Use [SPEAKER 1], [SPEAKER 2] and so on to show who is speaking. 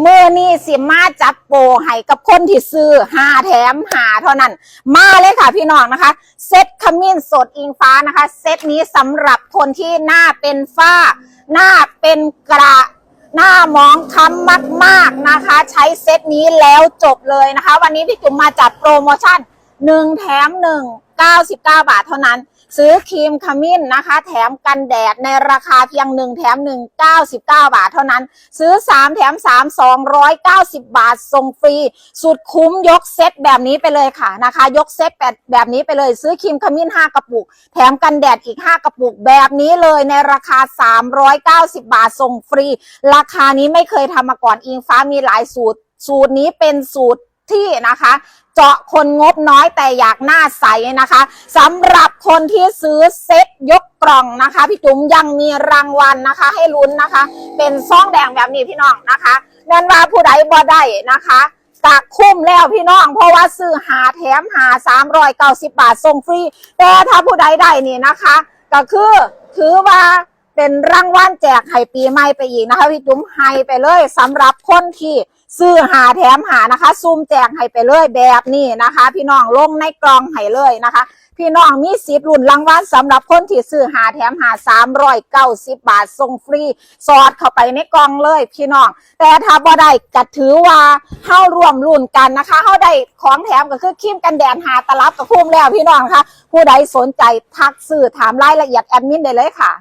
[SPEAKER 1] เมื่อนี่สิมาจัดโปรให้กับคนที่ซื้อหาแถมหาเท่านั้น มาเลยค่ะพี่น้องนะคะ เซตขมิ้นสดอิงฟ้านะคะ เซตนี้สำหรับคนที่หน้าเป็นฝ้า หน้าเป็นกระหน้ามองค้ำมากๆนะคะ ใช้เซตนี้แล้วจบเลยนะคะ วันนี้พี่จุ๋มมาจัดโปรโมชั่น1แถม1 99 บาทเท่านั้น ซื้อครีมขมิ้นนะคะ แถมกันแดดในราคาเพียง 1 แถม 1 99 บาทเท่านั้น ซื้อ 3 แถม 3 290 บาทส่งฟรี สุดคุ้มยกเซตแบบนี้ไปเลยค่ะนะคะ ยกเซตแบบแบบนี้ไปเลย ซื้อครีมขมิ้น 5 กระปุก แถมกันแดดอีก 5 กระปุกแบบนี้เลยในราคา 390 บาทส่งฟรี ราคานี้ไม่เคยทำมาก่อนอิงฟ้ามีหลายสูตร สูตรนี้เป็นสูตร ที่นะคะ เจาะคนงบน้อยแต่อยากหน้าใสนะคะสำหรับคนที่ซื้อเซ็ตยกกล่องนะคะ พี่จุ๋มยังมีรางวัลนะคะ ให้ลุ้นนะคะ เป็นซองแดงแบบนี้พี่น้องนะคะแน่นว่าผู้ใดบ่ได้นะคะกะคุ้มแล้วพี่น้อง เพราะว่าซื้อหาแถมหา390บาทส่งฟรี แต่ถ้าผู้ใดได้นี่นะคะ ก็คือถือว่า เป็นรางวัลแจกให้ปีใหม่ไปอีกนะคะพี่จุ๋มให้ไปเลยสำหรับคนที่ซื้อหาแถมหานะคะซูมแจกให้ไปเลยแบบนี้นะคะ พี่น้องลงในกล่องให้เลยนะคะ พี่น้องมีสิทธิ์ลุ้นรางวัลสำหรับคนที่ซื้อหาแถมหา390บาทส่งฟรี สอดเข้าไปในกล่องเลยพี่น้อง แต่ถ้าบ่ได้ก็ถือว่าเฮารวมรุ่นกันนะคะเฮาได้ของแถมก็คือครีมกันแดดหาตลับกับคุ้มแล้วพี่น้องคะผู้ใดสนใจทักซื้อถามรายละเอียดแอดมินได้เลยค่ะ